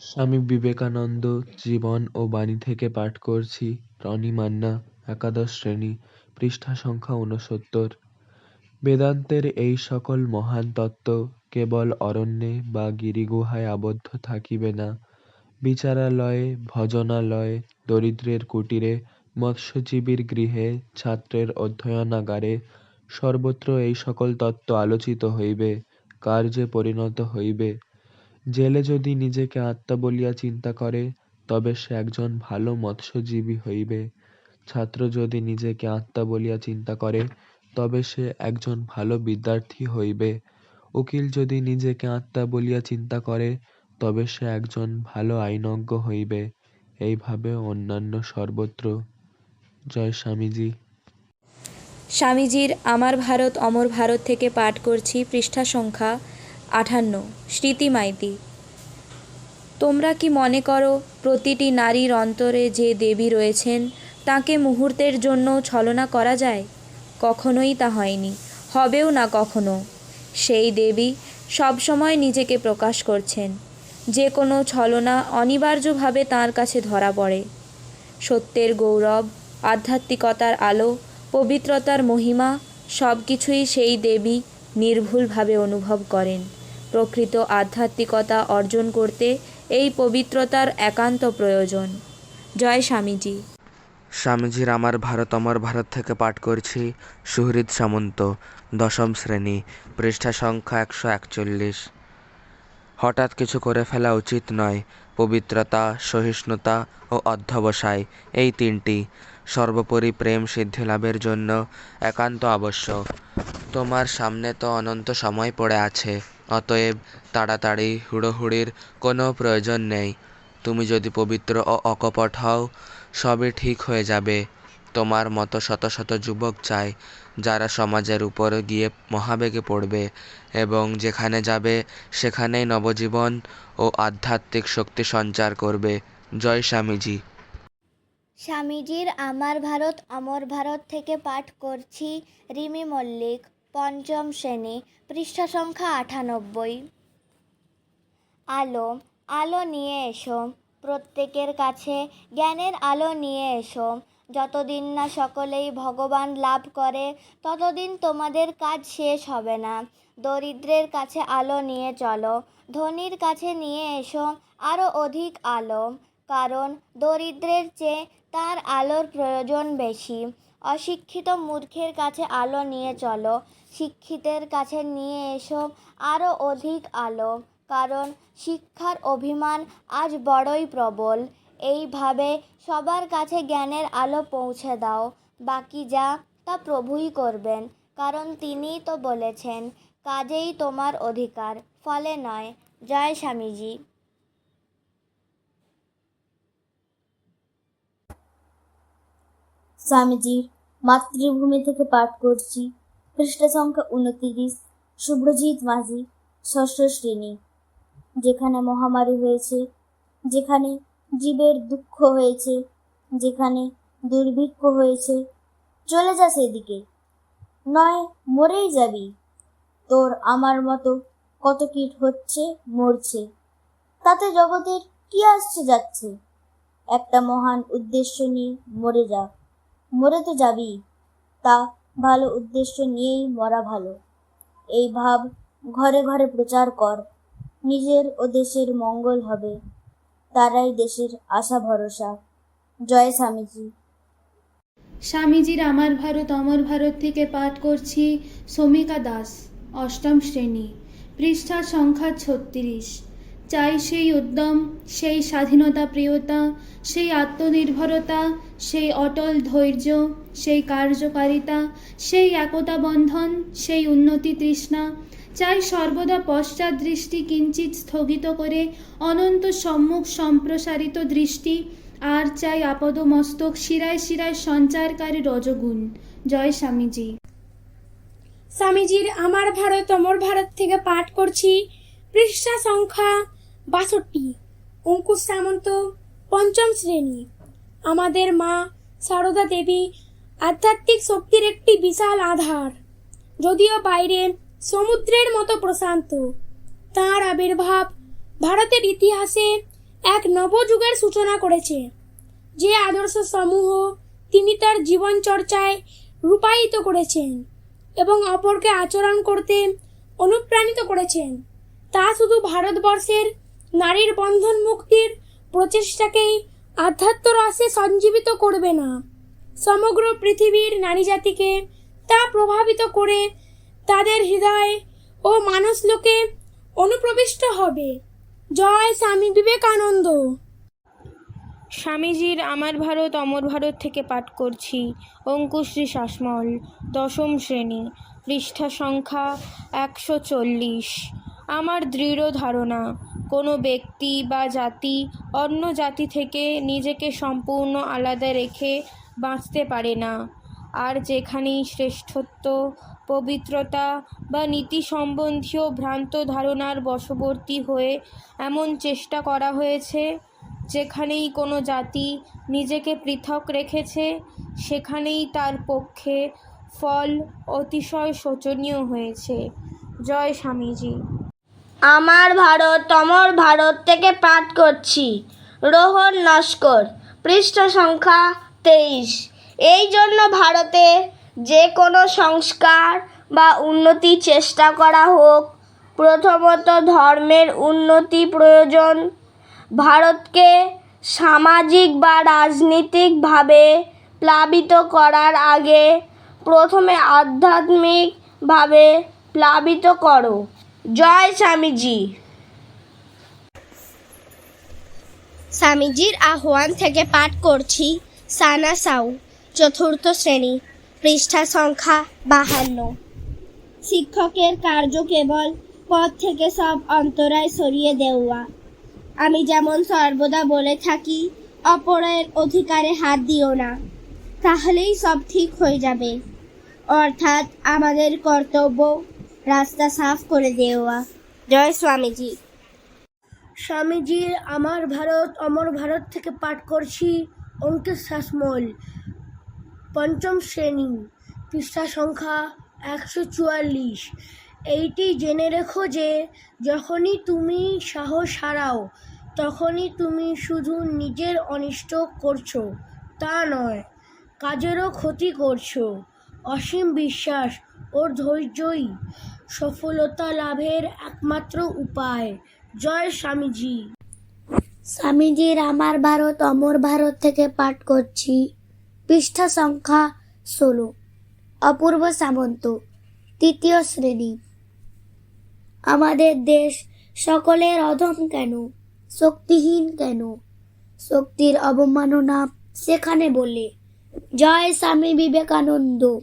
স্বামী বিবেকানন্দ জীবন ও বাণী থেকে পাঠ করছি। রনি মান্না, একাদশ শ্রেণি, পৃষ্ঠা সংখ্যা ঊনসত্তর। বেদান্তের এই সকল মহান তত্ত্ব কেবল অরণ্যে বা গিরিগুহায় আবদ্ধ থাকিবে না। বিচারালয়ে, ভজনালয়ে, দরিদ্রের কুটিরে, মৎস্যজীবীর গৃহে, ছাত্রের অধ্যয়নাগারে সর্বত্র এই সকল তত্ত্ব আলোচিত হইবে কার্যে পরিণত হইবে জেলে যদি নিজেকে আত্মা বলিয়া চিন্তা করে, তবে সে একজন ভালো মৎস্যজীবী হইবে। ছাত্র যদি নিজেকে আত্মা বলিয়া চিন্তা করে, তবে সে একজন ভালো বিদ্যার্থী হইবে। উকিল যদি নিজেকে আত্মা বলিয়া চিন্তা করে, তবে সে একজন ভালো আইনজ্ঞ হইবে। এইভাবে অন্যান্য সর্বত্র। জয় স্বামীজি। স্বামীজির, আমার ভারত, অমর ভারত থেকে পাঠ করছি পৃষ্ঠা সংখ্যা আঠান্ন, স্মৃতি মাইতি। তোমরা কি মনে করো, প্রতিটি নারীর অন্তরে যে দেবী রয়েছেন, তাকে মুহূর্তের জন্য ছলনা করা যায়? কখনোই তা হয়নি, হবেও না কখনো। সেই দেবী সবসময় নিজেকে প্রকাশ করছেন। যে কোনো ছলনা অনিবার্যভাবে তাঁর কাছে ধরা পড়ে। সত্যের গৌরব, আধ্যাত্মিকতার আলো, পবিত্রতার মহিমা সব কিছুই সেই দেবী নির্ভুলভাবে অনুভব করেন। প্রকৃত আধ্যাত্মিকতা অর্জন করতে এই পবিত্রতার একান্ত প্রয়োজন। জয় স্বামীজি। স্বামীজির আমার ভারত, অমর ভারত থেকে পাঠ করছি সুহৃদ সামন্ত, দশম শ্রেণি, পৃষ্ঠা সংখ্যা একশো একচল্লিশ। হঠাৎ কিছু করে ফেলা উচিত নয়, পবিত্রতা, সহিষ্ণুতা ও অধ্যবসায়, এই তিনটি। সর্বোপরি প্রেম সিদ্ধি লাভের জন্য একান্ত আবশ্যক। তোমার সামনে তো অনন্ত সময় পড়ে আছে। অতএব তাড়াতাড়ি হুড়োহুড়ির কোনো প্রয়োজন নেই। তুমি যদি পবিত্র ও অকপট হও, সবই ঠিক হয়ে যাবে। তোমার মতো শত শত যুবক চাই, যারা সমাজের উপর গিয়ে মহাবেগে পড়বে এবং যেখানে যাবে, সেখানেই নবজীবন ও আধ্যাত্মিক শক্তি সঞ্চার করবে। জয় স্বামীজি। স্বামীজির আমার ভারত, অমর ভারত থেকে পাঠ করছি রিমি মল্লিক। পঞ্চম শ্রেণি, পৃষ্ঠা সংখ্যা আটানব্বই। আলো আলো নিয়ে এসো। প্রত্যেকের কাছে জ্ঞানের আলো নিয়ে এসো। যতদিন না সকলেই ভগবান লাভ করে, ততদিন তোমাদের কাজ শেষ হবে না। দরিদ্রের কাছে আলো নিয়ে চলো, ধনীর কাছে নিয়ে এসো আরও অধিক আলো। কারণ দরিদ্রের চেয়ে তার আলোর প্রয়োজন বেশি। অশিক্ষিত মূর্খের কাছে আলো নিয়ে চলো, শিক্ষিতের কাছে নিয়ে এসো আরও অধিক আলো, কারণ শিক্ষার অভিমান আজ বড়ই প্রবল। এইভাবে সবার কাছে জ্ঞানের আলো পৌঁছে দাও, বাকি যা তা প্রভুই করবেন, কারণ তিনিই তো বলেছেন, কাজেই তোমার অধিকার, ফলে নয়। জয় স্বামীজি। স্বামীজির মাতৃভূমি থেকে পাঠ করছি। পৃষ্ঠা সংখ্যা উনতিরিশ শুভ্রজিৎ মাঝি, ষষ্ঠ শ্রেণি, যেখানে মহামারী হয়েছে, যেখানে জীবের দুঃখ হয়েছে, যেখানে দুর্ভিক্ষ হয়েছে। চলে যা সেদিকে। নয়, মরেই যাবি। তোর আমার মতো কত কীট হচ্ছে, মরছে। তাতে জগতের কি আসছে যাচ্ছে? একটা মহান উদ্দেশ্য নিয়ে মরে যা। মরে তো যাবি। তা ভালো উদ্দেশ্য নিয়েই মরা ভালো। এই ভাব ঘরে ঘরে প্রচার কর। নিজের ও দেশের মঙ্গল হবে। তারাই দেশের আশা ভরসা। জয় স্বামীজি। স্বামীজির আমার ভারত, অমর ভারত থেকে পাঠ করছি সমীকা দাস, অষ্টম শ্রেণি পৃষ্ঠা সংখ্যা ছত্রিশ। চাই সেই উদ্যম, সেই স্বাধীনতা প্রিয়তা, সেই আত্মনির্ভরতা, সেই অটল ধৈর্য, সেই কার্যকারিতা, সেই একতা বন্ধন, সেই উন্নতি তৃষ্ণা। চাই সর্বদা পশ্চাৎ দৃষ্টি কিঞ্চিত স্থগিত করে অনন্ত সম্মুখ সম্প্রসারিত দৃষ্টি, আর চাই আপাদমস্তক শিরায় শিরায় সঞ্চারকারী রজগুণ। জয় স্বামীজি। স্বামীজির আমার ভারত, অমর ভারত থেকে পাঠ করছি। পৃষ্ঠা সংখ্যা বাষট্টি। অঙ্কুশ সামন্ত পঞ্চম শ্রেণি। আমাদের মা সারদা দেবী আধ্যাত্মিক শক্তির একটি বিশাল আধার। যদিও বাইরে সমুদ্রের মতো প্রশান্ত, তাঁর আবির্ভাব ভারতের ইতিহাসে এক নবযুগের সূচনা করেছে। যে আদর্শ সমূহ তিনি তার জীবন চর্চায় রূপায়িত করেছেন এবং অপরকে আচরণ করতে অনুপ্রাণিত করেছেন, তা শুধু ভারতবর্ষের নারীর বন্ধন মুক্তির প্রচেষ্টাকেই আধ্যাত্ম রসে সঞ্জীবিত করবে না। সমগ্র পৃথিবীর নারী জাতিকে তা প্রভাবিত করে তাদের হৃদয় ও মানুষ মানসলোকে অনুপ্রবিষ্ট হবে। জয় স্বামী বিবেকানন্দ। স্বামীজির আমার ভারত, অমর ভারত থেকে পাঠ করছি। অঙ্কুশ্রী শাসমল দশম শ্রেণি, পৃষ্ঠা সংখ্যা একশো চল্লিশ। আমার দৃঢ় ধারণা, কোনো ব্যক্তি বা জাতি অন্য জাতি থেকে নিজেকে সম্পূর্ণ আলাদা রেখে বাঁচতে পারে না। আর যেখানেই শ্রেষ্ঠত্ব, পবিত্রতা বা নীতি সম্বন্ধীয় ভ্রান্ত ধারণার বশবর্তী হয়ে এমন চেষ্টা করা হয়েছে, যেখানেই কোনো জাতি নিজেকে পৃথক রেখেছে, সেখানেই তার পক্ষে ফল অতিশয় শোচনীয় হয়েছে। জয় স্বামীজি। আমার ভারত অমর ভারত থেকে পাঠ করছি। রোহন নস্কর, পৃষ্ঠ সংখ্যা তেইশ। এই জন্য ভারতে যে কোনো সংস্কার বা উন্নতি চেষ্টা করা হোক। প্রথমত ধর্মের উন্নতি প্রয়োজন। ভারতকে সামাজিক বা রাজনীতিকভাবে প্লাবিত করার আগে প্রথমে আধ্যাত্মিকভাবে প্লাবিত করো। জয় স্বামীজি। স্বামীজির আহ্বান থেকে পাঠ করছি, সানা সাউ, চতুর্থ শ্রেণি, পৃষ্ঠা সংখ্যা বাহান্ন। শিক্ষকের কার্য কেবল পথ থেকে সব অন্তরায় সরিয়ে দেওয়া। আমি যেমন সর্বদা বলে থাকি, অপরের অধিকারে হাত দিও না, তাহলেই সব ঠিক হয়ে যাবে। অর্থাৎ আমাদের কর্তব্য রাস্তা সাফ করে দেওয়া। জয় স্বামীজি। স্বামীজির আমার ভারত, অমর ভারত থেকে পাঠ করছি অঙ্কিত শাসমল পঞ্চম শ্রেণি, পৃষ্ঠা সংখ্যা একশো চুয়াল্লিশ। এইটি জেনে রেখো যে, যখনই তুমি সাহস হারাও, তখনই তুমি শুধু নিজের অনিষ্ট করছ, তা নয়, কাজেরও ক্ষতি করছ। অসীম বিশ্বাস ওর ধৈর্যই। সফলতা লাভের একমাত্র উপায়। জয় স্বামীজি। স্বামীজির আমার ভারত, অমর ভারত থেকে পাঠ করছি। পৃষ্ঠা সংখ্যা ষোলো। অপূর্ব সামন্ত, তৃতীয় শ্রেণি। আমাদের দেশ সকলের অধম কেন? শক্তিহীন কেন? শক্তির অবমাননা সেখানে বলে, জয় স্বামী বিবেকানন্দ।